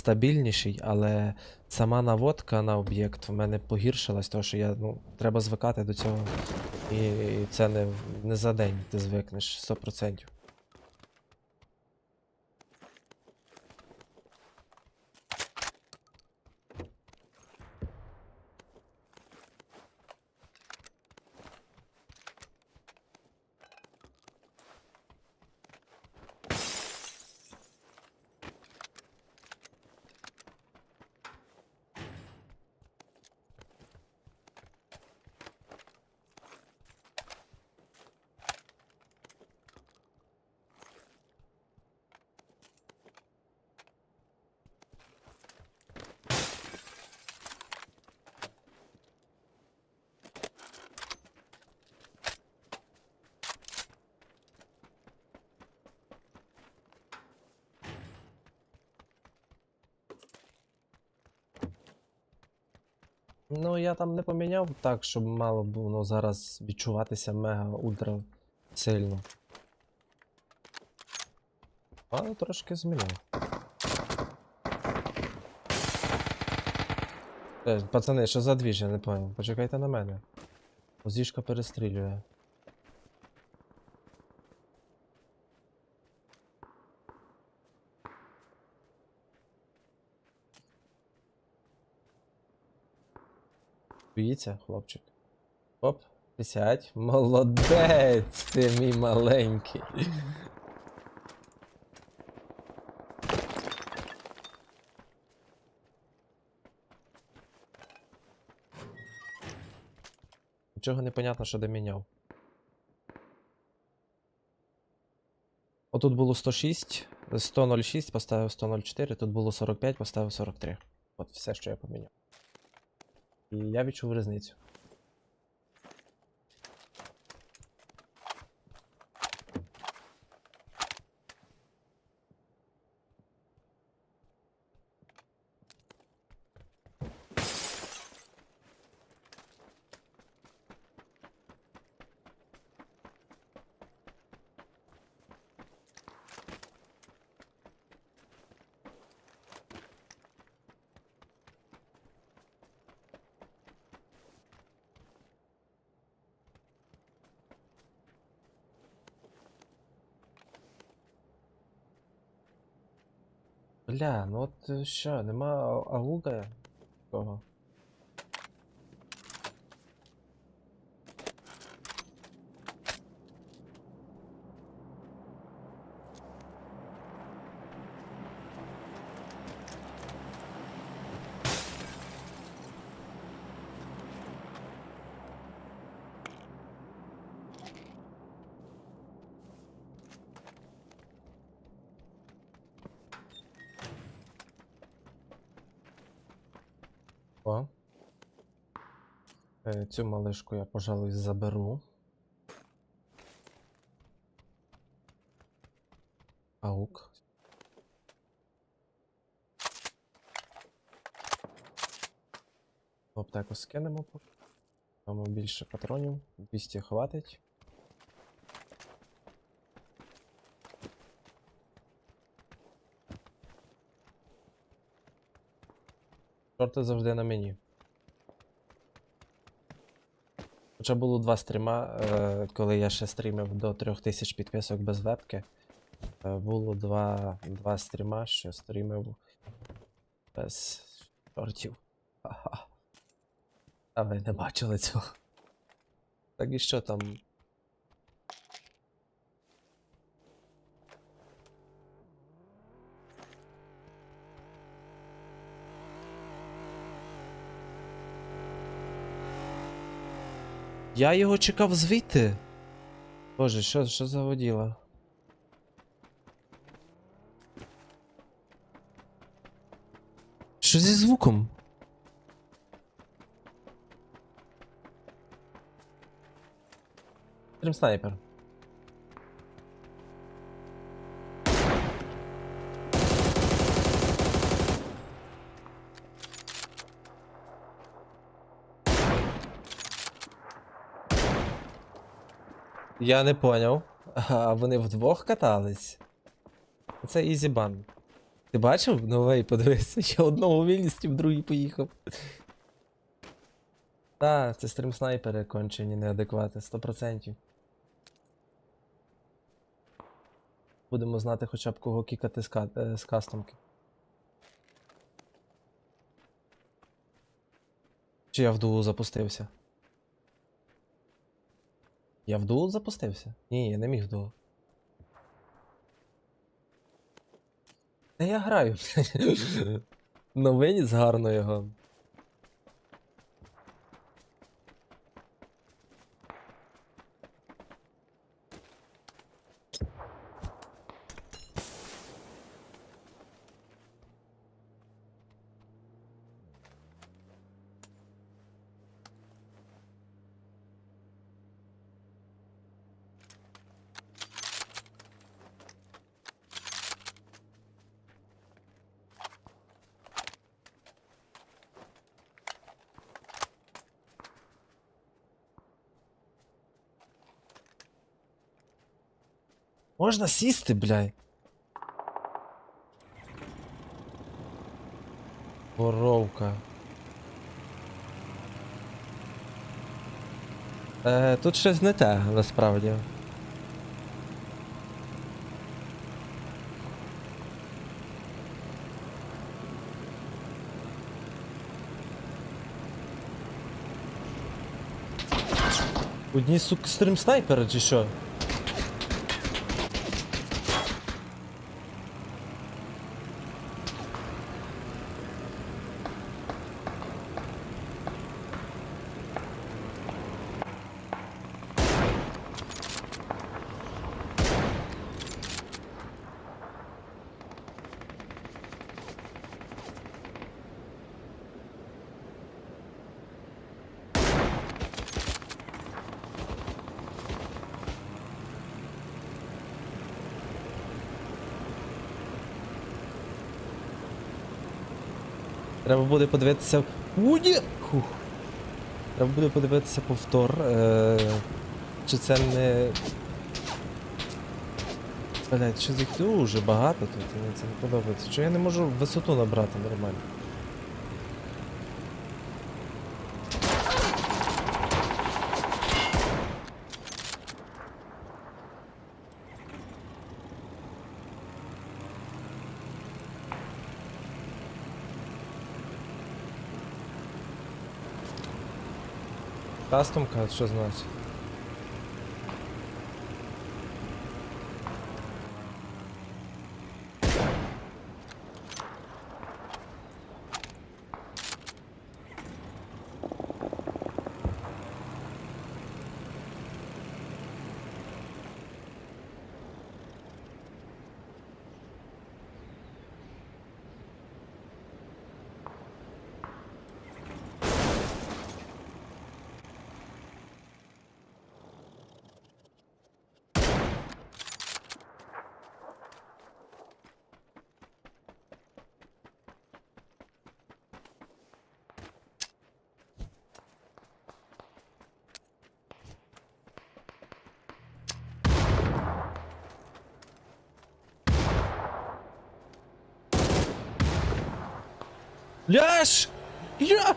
стабільніший, але сама наводка на об'єкт в мене погіршилась, тому що я, ну, треба звикати до цього. І, це не, не за день ти звикнеш 100%. Ну, я там не поміняв так, щоб мало б воно зараз відчуватися мега ультра сильно. Але трошки змінив. Е, пацани, що за двіж, я не понял. Почекайте на мене. Озішка перестрілює. Боїться, хлопчик. Оп, присядь. Молодець, ти мій маленький. Нічого не понятно, що доміняв. Отут було 106, 106, поставив 104, тут було 45, поставив 43. От все, що я поміняв. Я відчув різницю. Бля, ну от е, що, нема ауга такого? О. Е, Цю малишку я, пожалуй, заберу. Аук. Аптеку скинемо. Тому більше патронів. 200 хватить. Шорти завжди на мені. Хоча було два стріма, е, коли я ще стрімив до 3000 підписок без вебки. Е, було два, два стріма, що стрімив без шортів. Ха-ха. А ви не бачили цього. Так і що там? Я його чекав звідти. Боже, що, що за воділа? Що зі звуком? Трим снайпер. Я не поняв. А вони вдвох катались? Це ізібан. Ти бачив новий, подивися, я одного виліз, в другий поїхав. Та, це стрім снайпери кончені, неадеквати, 100%. Будемо знати хоча б кого кікати з, ка- е, з кастомки. Чи я в дуо запустився? Я в дуо запустився? Ні, я не міг в дуо. Та я граю. Ну виніс гарно його. Можна сісти, бляй. Воровка. Е, тут щось не те, насправді. Одні сука стрім снайпери чи що? Буде подивитися. Уді! Хух. Треба буде подивитися повтор. Е... Чи це не. Блять, що за дуже багато тут, мені це не подобається. Чого я не можу висоту набрати нормально? Кастомка, що значить? Yes! Ja!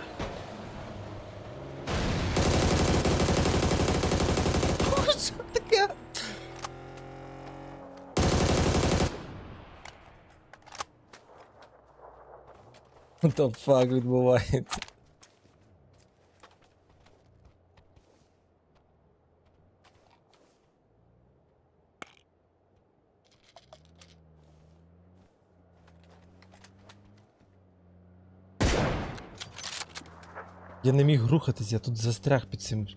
Oh, Wat What the fuck, little white? Я не міг рухатись, я тут застряг під цим.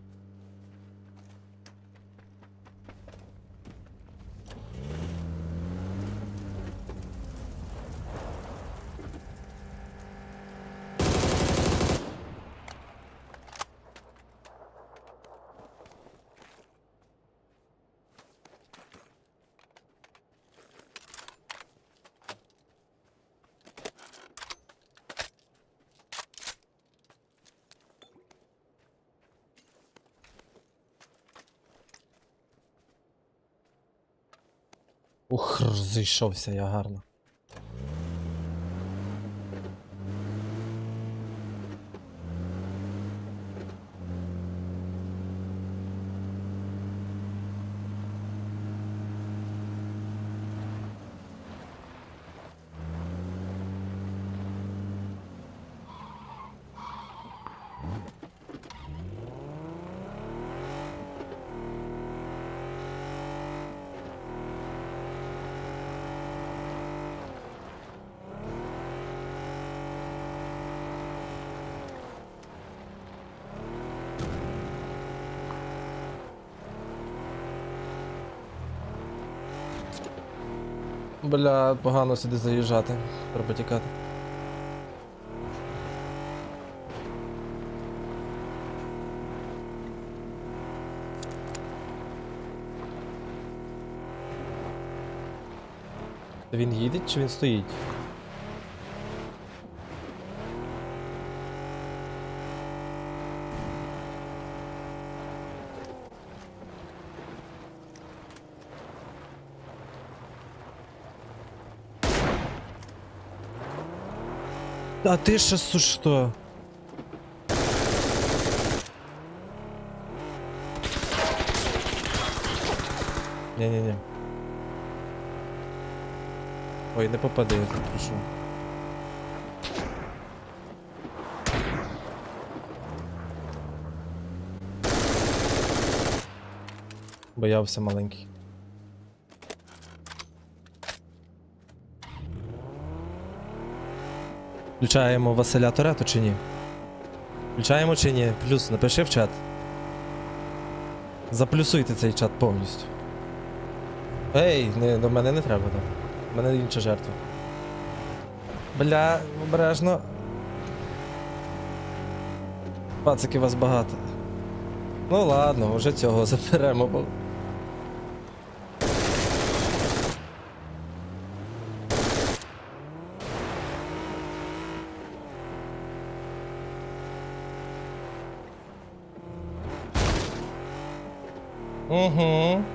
Ух, розійшовся я гарно. Бля, погано сюди заїжджати. Треба тікати. Він їде чи він стоїть? А ты сейчас что? Не-не-не. Ой, не попади, я тут прошу. Боявся маленький. Включаємо Василя Торетто чи ні? Включаємо чи ні? Плюс напиши в чат. Заплюсуйте цей чат повністю. Ей, не, до мене не треба там. У мене інша жертва. Бля, обережно. Пацики вас багато. Ну ладно, вже цього заберемо. Mm-hmm.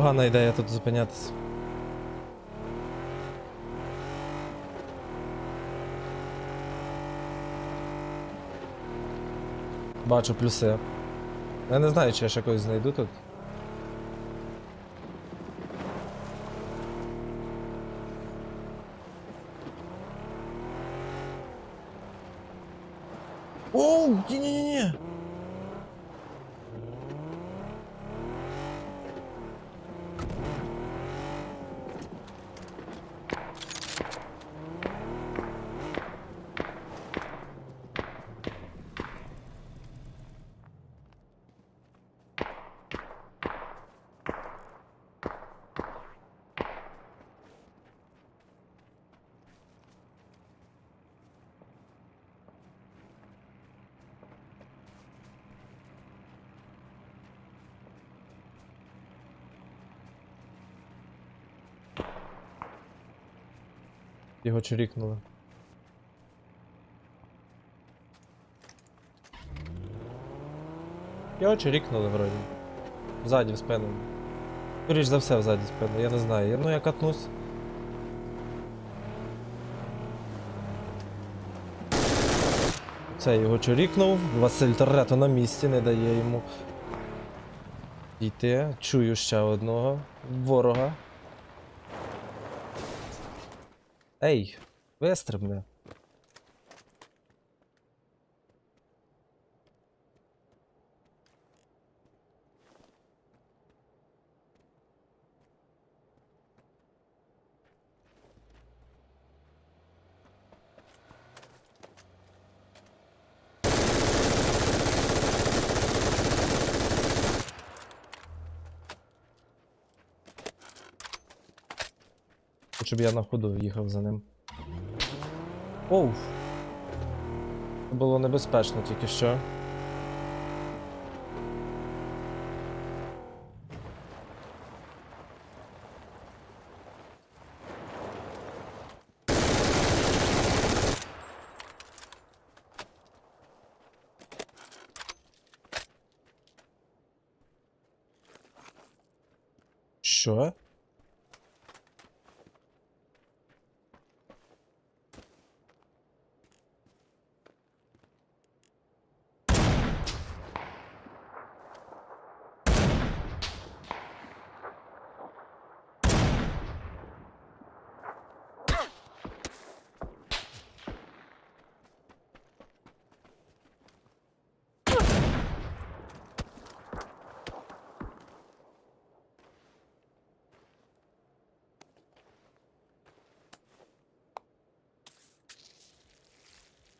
Погана ідея тут зупинятися. Бачу плюси. Я не знаю, чи я ще когось знайду тут. Оу, ні-ні-ні! Його чирікнули. Його чирікнули вроді. Ззаді в спину. Скоріш за все, ззаді в спину, я не знаю. Ну я катнусь. Це його чирікнув. Василь Торетто на місці, не дає йому йти. Чую ще одного ворога. Ей, вистрибни. Щоб я на ходу їхав за ним. Оу. Це було небезпечно тільки. Що?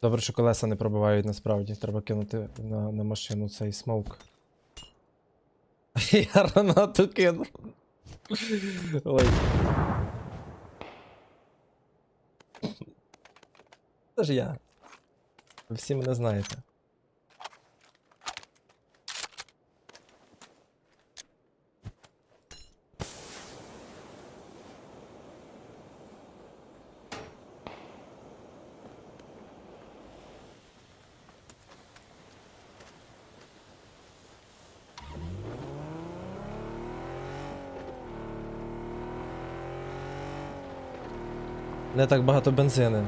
Добре, що колеса не пробивають насправді. Треба кинути на, на машину цей смоук. Я гранату кинув. Ой. Це ж я. Ви всі мене знаєте. Не так багато бензину.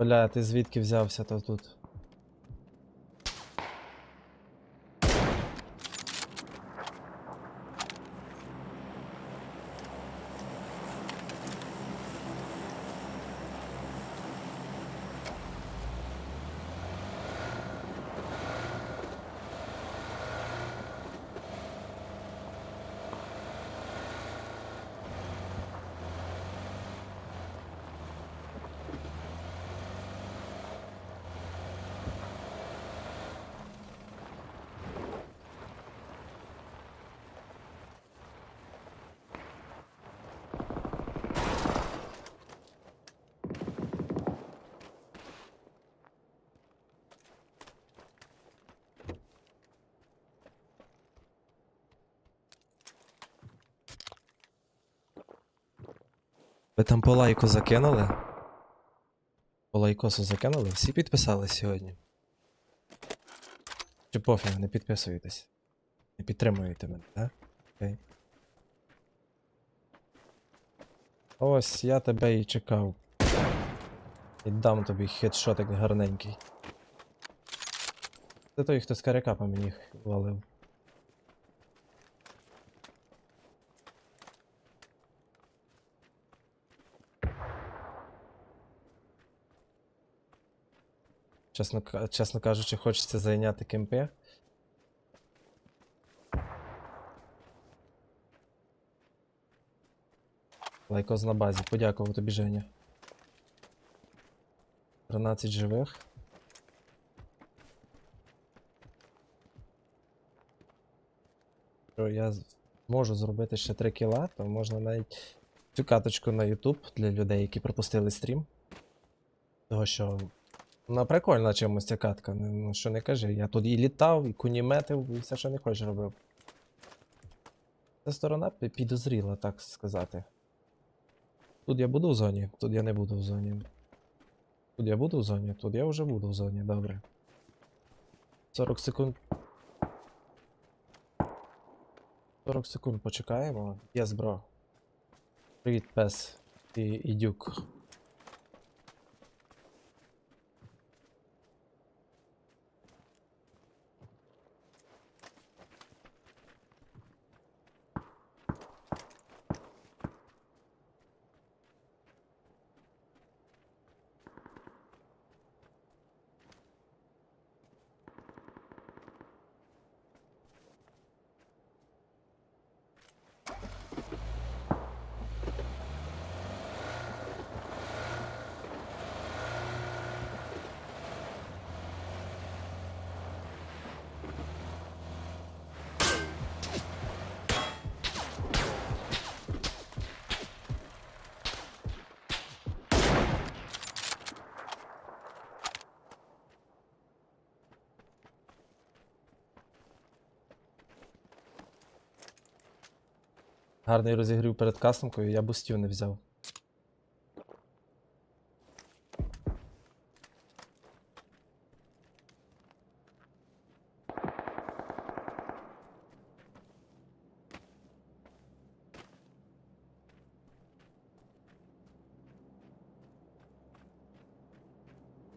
Бля, ти звідки взявся то тут? Ви там по лайку закинули? По лайкосу закинули? Всі підписались сьогодні? Чи пофіг, не підписуєтесь? Не підтримуєте мене, так? Окей. Ось я тебе і чекав. І дам тобі хедшотик гарненький. Це той, хто з каряка по мені валив. Чесно, чесно кажучи, хочеться зайняти кемпи. Лайкоз на базі, подякував тобі, Женя. 13 живих. Що я можу зробити ще 3 кіла, то можна навіть цю каточку на YouTube для людей, які пропустили стрім. Того що вона прикольна чимось ця катка, ну ну, що не кажи. Я тут і літав, і куніметив, і все, що не хочеш робив. Ця сторона підозріла, так сказати. Тут я буду в зоні, тут я не буду в зоні. Тут я буду в зоні, тут я вже буду в зоні, добре. 40 секунд. 40 секунд почекаємо. Єс, бро. Привіт, пес і, і дюк. Гарний розігрів перед кастомкою, я бустів не взяв.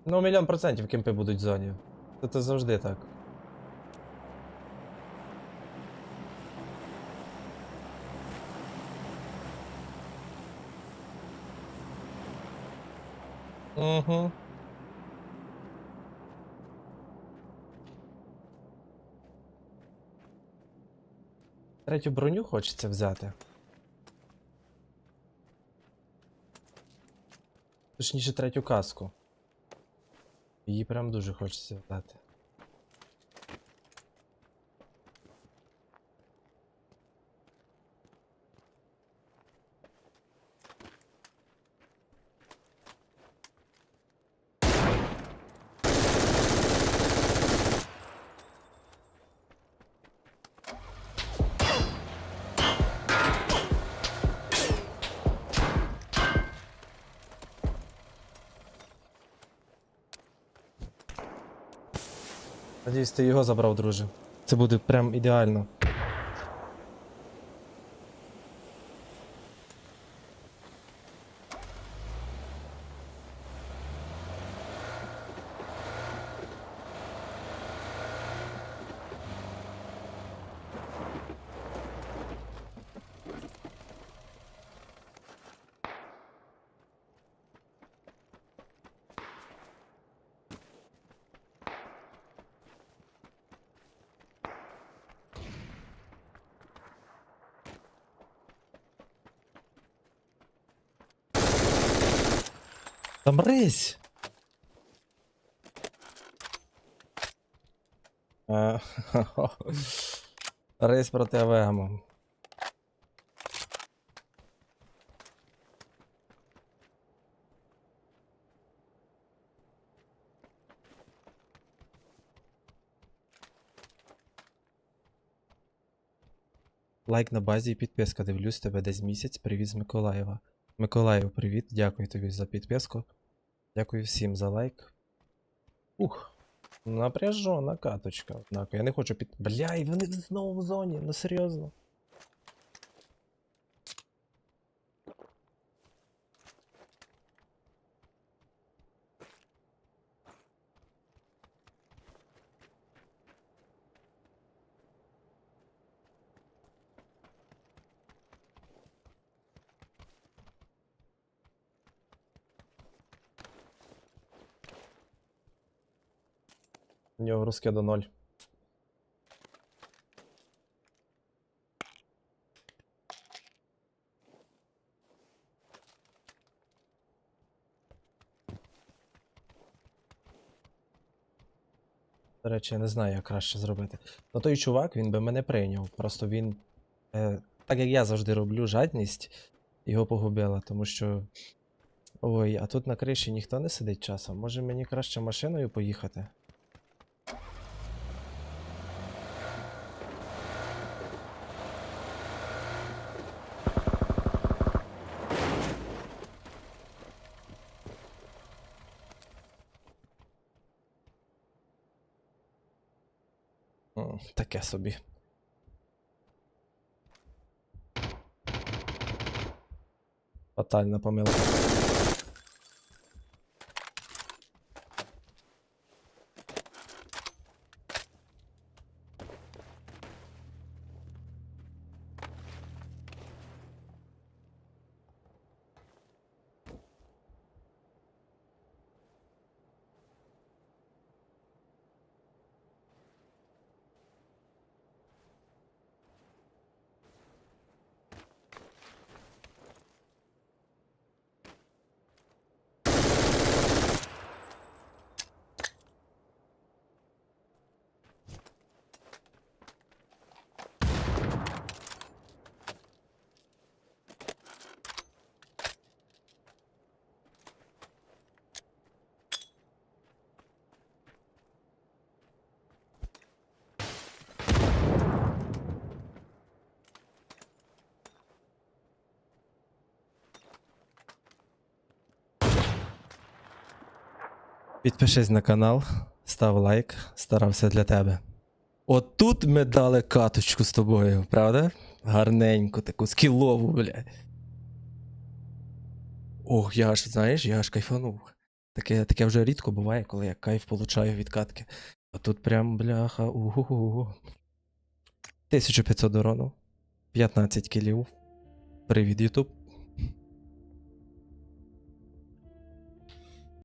Ну, мільйон процентів кемпи будуть в зоні. Це завжди так. Угу. Третю броню хочеться взяти. Точніше, третю каску. Її прям дуже хочеться взяти. Ти його забрав, друже. Це буде прям ідеально. Там рись! Е, Рейс проти Авегаму. Лайк на базі і підписка. Дивлюсь тебе десь місяць. Привіт з Миколаєва. Миколаїв, привіт. Дякую тобі за підписку. Дякую всім за лайк. Ух. Напряжена каточка, однако. Я не хочу під. Бля, і вони знову в зоні, ну серйозно. У нього до ноль. До речі, я не знаю, як краще зробити. Ну той чувак, він би мене прийняв. Просто він. Е, так як я завжди роблю, жадність його погубила, тому що. Ой, а тут на криші ніхто не сидить часом. Може мені краще машиною поїхати? Таке собі. Фатальна помилка. Підпишись на канал, став лайк, старався для тебе. От тут ми дали каточку з тобою, правда? Гарненьку, таку скілову, бля. Ох, я аж, знаєш, я аж кайфанув. Таке, таке вже рідко буває, коли я кайф получаю від катки. А тут прям бляха. Угу. 1500 урону. 15 кілів. Привіт, Ютуб.